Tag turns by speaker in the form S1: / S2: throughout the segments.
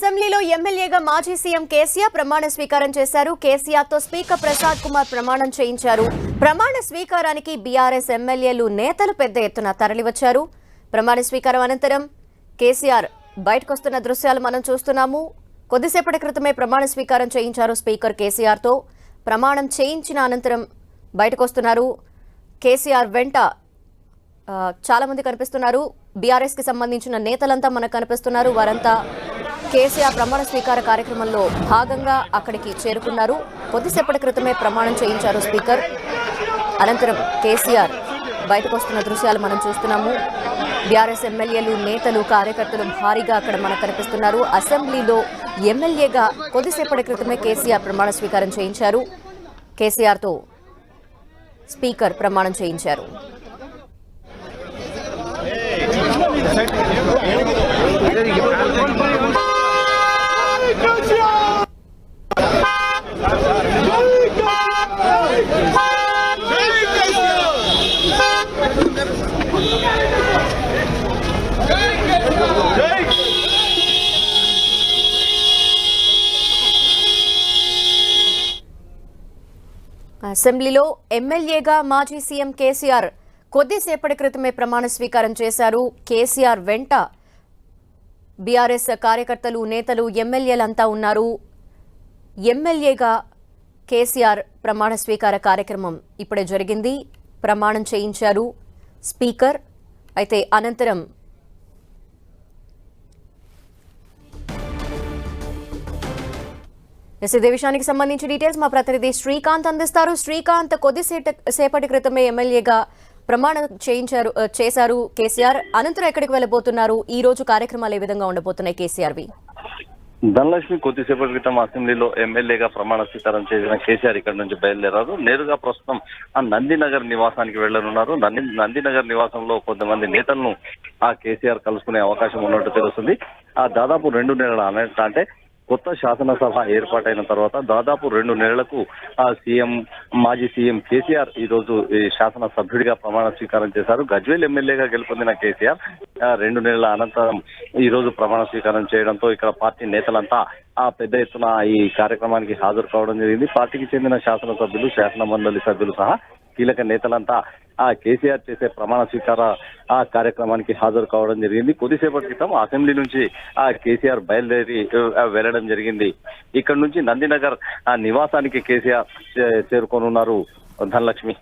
S1: అసెంబ్లీలో ఎమ్మెల్యేగా మాజీ సీఎం కేసీఆర్ ప్రమాణ స్వీకారం చేశారు. కేసీఆర్తో స్పీకర్ ప్రసాద్ కుమార్ ప్రమాణం చేయించారు. ప్రమాణ స్వీకారానికి బీఆర్ఎస్ ఎమ్మెల్యేలు నేతలు పెద్ద ఎత్తున తరలివచ్చారు. ప్రమాణ స్వీకారం అనంతరం కేసీఆర్ బయటకొస్తున్న దృశ్యాలు మనం చూస్తున్నాము. కొద్దిసేపటి క్రితమే ప్రమాణ స్వీకారం చేయించారు స్పీకర్ కేసీఆర్తో. ప్రమాణం చేయించిన అనంతరం బయటకొస్తున్నారు. కేసీఆర్ వెంట చాలామంది కనిపిస్తున్నారు. బీఆర్ఎస్కి సంబంధించిన నేతలంతా మనకు కనిపిస్తున్నారు. వారంతా కేసీఆర్ ప్రమాణ స్వీకార కార్యక్రమంలో భాగంగా అక్కడికి చేరుకున్నారు. కొద్దిసేపటి క్రితమే ప్రమాణం చేయించారు స్పీకర్. అనంతరం కేసీఆర్ బయటకు వస్తున్న దృశ్యాలు మనం చూస్తున్నాము. బీఆర్ఎస్ ఎమ్మెల్యేలు నేతలు కార్యకర్తలు భారీగా అక్కడ మనకు కనిపిస్తున్నారు. అసెంబ్లీలో ఎమ్మెల్యేగా కొద్దిసేపటి క్రితమే కేసీఆర్ ప్రమాణ స్వీకారం చేయించారు. కేసీఆర్తో స్పీకర్ ప్రమాణం చేయించారు. అసెంబ్లీలో ఎమ్మెల్యేగా మాజీ సీఎం కేసీఆర్ కొద్దిసేపటి క్రితమే ప్రమాణ స్వీకారం చేశారు. కేసీఆర్ వెంట బీఆర్ఎస్ కార్యకర్తలు నేతలు ఎమ్మెల్యేలంతా ఉన్నారు. ఎమ్మెల్యేగా కేసీఆర్ ప్రమాణ స్వీకార కార్యక్రమం ఇప్పుడే జరిగింది. ప్రమాణం చేయించారు స్పీకర్. అయితే అనంతరం ఎస్ ఇదే విషయానికి సంబంధించి డీటెయిల్స్ మా ప్రతినిధి శ్రీకాంత్ అందిస్తారు. శ్రీకాంత్ కొద్దిసేట సేపటి క్రితమే ఎమ్మెల్యేగా ప్రమాణం చేయించారు చేశారు కేసీఆర్. అనంతరం ఎక్కడికి వెళ్ళబోతున్నారు? ఈ రోజు కార్యక్రమాలు ఏ విధంగా ఉండబోతున్నాయి కేసీఆర్వి?
S2: ధనలక్ష్మి కొద్దిసేపటి క్రితం అసెంబ్లీలో ఎమ్మెల్యేగా ప్రమాణ స్వీకారం చేసిన కేసీఆర్ ఇక్కడ నుంచి బయలుదేరారు. నేరుగా ప్రస్తుతం ఆ నందినగర్ నివాసానికి వెళ్ళనున్నారు నంది నందినగర్ నివాసంలో కొంతమంది నేతలను ఆ కేసీఆర్ కలుసుకునే అవకాశం ఉన్నట్టు తెలుస్తుంది. ఆ దాదాపు రెండు నెలల అంటే కొత్త శాసనసభ ఏర్పాటైన తర్వాత దాదాపు రెండు నెలలకు ఆ సీఎం మాజీ సీఎం కేసీఆర్ ఈ రోజు ఈ శాసన సభ్యుడిగా ప్రమాణ స్వీకారం చేశారు. గజ్వేల్ ఎమ్మెల్యేగా గెలుపొందిన కేసీఆర్ రెండు నెలల అనంతరం ఈ రోజు ప్రమాణ స్వీకారం చేయడంతో ఇక్కడ పార్టీ నేతలంతా ఆ పెద్ద ఎత్తున ఈ కార్యక్రమానికి హాజరు కావడం జరిగింది. పార్టీకి చెందిన శాసనసభ్యులు శాసన మండలి సభ్యులు సహా కీలక నేతలంతా ఆ కేసీఆర్ చేసే ప్రమాణ స్వీకార ఆ కార్యక్రమానికి హాజరు కావడం జరిగింది. కొద్దిసేపటి క్రితం అసెంబ్లీ నుంచి ఆ కేసీఆర్ బయలుదేరి వెళ్ళడం జరిగింది. ఇక్కడ నుంచి నందినగర్ ఆ నివాసానికి కేసీఆర్ చే- చేరుకోనున్నారు ధనలక్ష్మి.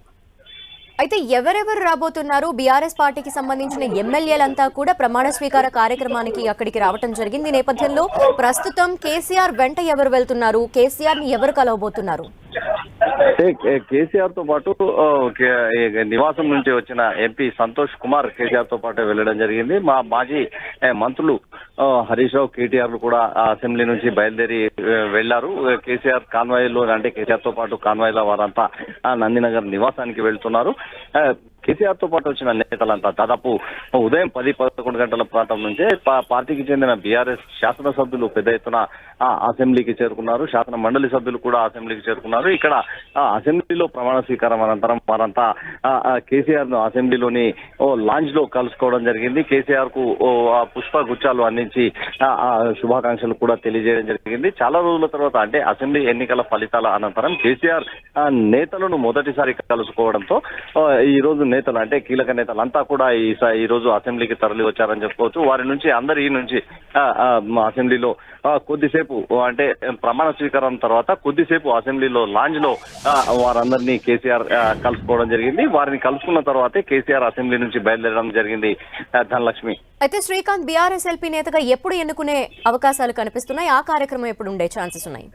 S1: అయితే ఎవరెవరు రాబోతున్నారు? బీఆర్ఎస్ పార్టీకి సంబంధించిన ఎమ్మెల్యేలంతా కూడా ప్రమాణ స్వీకార కార్యక్రమానికి అక్కడికి రావటం జరిగింది. ఈ నేపథ్యంలో ప్రస్తుతం కేసీఆర్ వెంట ఎవరు వెళ్తున్నారు? కేసీఆర్ని ఎవరు కలవబోతున్నారు?
S2: అంటే కేసీఆర్తో పాటు నివాసం నుంచి వచ్చిన ఎంపీ సంతోష్ కుమార్ కేసీఆర్తో పాటు వెళ్ళడం జరిగింది. మా మాజీ మంత్రులు హరీష్ రావు కేటీఆర్ కూడా అసెంబ్లీ నుంచి బయలుదేరి వెళ్ళారు కేసీఆర్ కాన్వాయ్లో అంటే కేసీఆర్తో పాటు కాన్వాయ్లో వారంతా నందినగర్ నివాసానికి వెళ్తున్నారు. కేసీఆర్తో పాటు వచ్చిన నేతలంతా దాదాపు ఉదయం పది పదకొండు గంటల ప్రాంతం నుంచే పార్టీకి చెందిన బీఆర్ఎస్ శాసనసభ్యులు పెద్ద ఎత్తున ఆ అసెంబ్లీకి చేరుకున్నారు. శాసన మండలి సభ్యులు కూడా అసెంబ్లీకి చేరుకున్నారు. ఇక్కడ ఆ అసెంబ్లీలో ప్రమాణ స్వీకారం అనంతరం వారంతా కేసీఆర్ను అసెంబ్లీలోని ఓ లాంజ్లో కలుసుకోవడం జరిగింది. కేసీఆర్కు ఆ పుష్ప గుచ్చాలు అందించి శుభాకాంక్షలు కూడా తెలియజేయడం జరిగింది. చాలా రోజుల తర్వాత అంటే అసెంబ్లీ ఎన్నికల ఫలితాల అనంతరం కేసీఆర్ ఆ, నేతలను మొదటిసారి కలుసుకోవడంతో ఈ రోజు నేతలు అంటే కీలక నేతలు అంతా కూడా ఈ స- ఈ రోజు అసెంబ్లీకి తరలి వచ్చారని చెప్పుకోవచ్చు. వారి నుంచి అందరి నుంచి అసెంబ్లీలో కొద్దిసేపు అంటే ప్రమాణ స్వీకారం తర్వాత కొద్దిసేపు అసెంబ్లీలో లాంజ్లో వారందరినీ కేసీఆర్ కలుసుకోవడం జరిగింది. వారిని కలుసుకున్న తర్వాతే కేసీఆర్ అసెంబ్లీ నుంచి బయలుదేరడం జరిగింది ధనలక్ష్మి.
S1: అయితే శ్రీకాంత్ బీఆర్ఎస్ ఎల్పీ నేతగా ఎప్పుడు ఎన్నుకునే అవకాశాలు కనిపిస్తున్నాయి? ఆ కార్యక్రమం ఎప్పుడు ఉండే ఛాన్సెస్ ఉన్నాయి?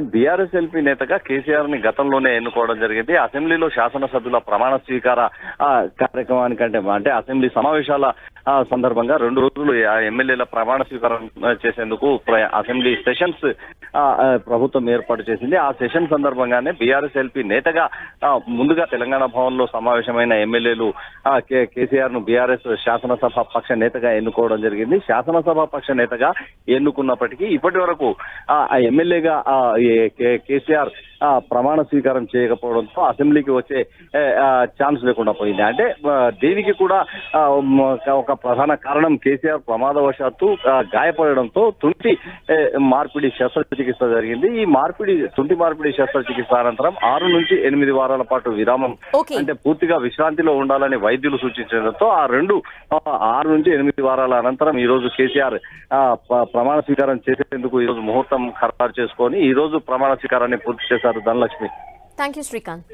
S2: బీఆర్ఎస్ ఎల్పీ నేతగా కేసీఆర్ని గతంలోనే ఎన్నుకోవడం జరిగింది. అసెంబ్లీలో శాసనసభ్యుల ప్రమాణ స్వీకార ఆ, కార్యక్రమానికంటే అంటే అసెంబ్లీ సమావేశాల సందర్భంగా రెండు రోజులు ఎమ్మెల్యేల ప్రమాణ స్వీకారం చేసేందుకు అసెంబ్లీ సెషన్స్ ప్రభుత్వం ఏర్పాటు చేసింది. ఆ సెషన్ సందర్భంగానే బీఆర్ఎస్ ఎల్పీ నేతగా ముందుగా తెలంగాణ భవన్లో సమావేశమైన ఎమ్మెల్యేలు కేసీఆర్ను బీఆర్ఎస్ శాసనసభ పక్ష నేతగా ఎన్నుకోవడం జరిగింది. శాసనసభ పక్ష నేతగా ఎన్నుకున్నప్పటికీ ఇప్పటి వరకు ఆ ఎమ్మెల్యేగా కేసీఆర్ ప్రమాణ స్వీకారం చేయకపోవడంతో అసెంబ్లీకి వచ్చే ఛాన్స్ లేకుండా పోయింది. అంటే దీనికి కూడా ఒక ప్రధాన కారణం కేసీఆర్ ప్రమాదవశాత్తు గాయపడడంతో తుంటి మార్పిడి శస్త్రచికిత్స జరిగింది. ఈ మార్పిడి తుంటి మార్పిడి శస్త్రచికిత్స అనంతరం ఆరు నుంచి ఎనిమిది వారాల పాటు విరామం అంటే పూర్తిగా విశ్రాంతిలో ఉండాలని వైద్యులు సూచించడంతో ఆ రెండు ఆరు నుంచి ఎనిమిది వారాల అనంతరం ఈ రోజు కేసీఆర్ ప్రమాణ స్వీకారం చేసేందుకు ఈ రోజు ముహూర్తం ఖరారు చేసుకొని ఈ రోజు ప్రమాణ స్వీకారాన్ని పూర్తి చేశారు. Dhanalakshmi
S1: thank you Srikanth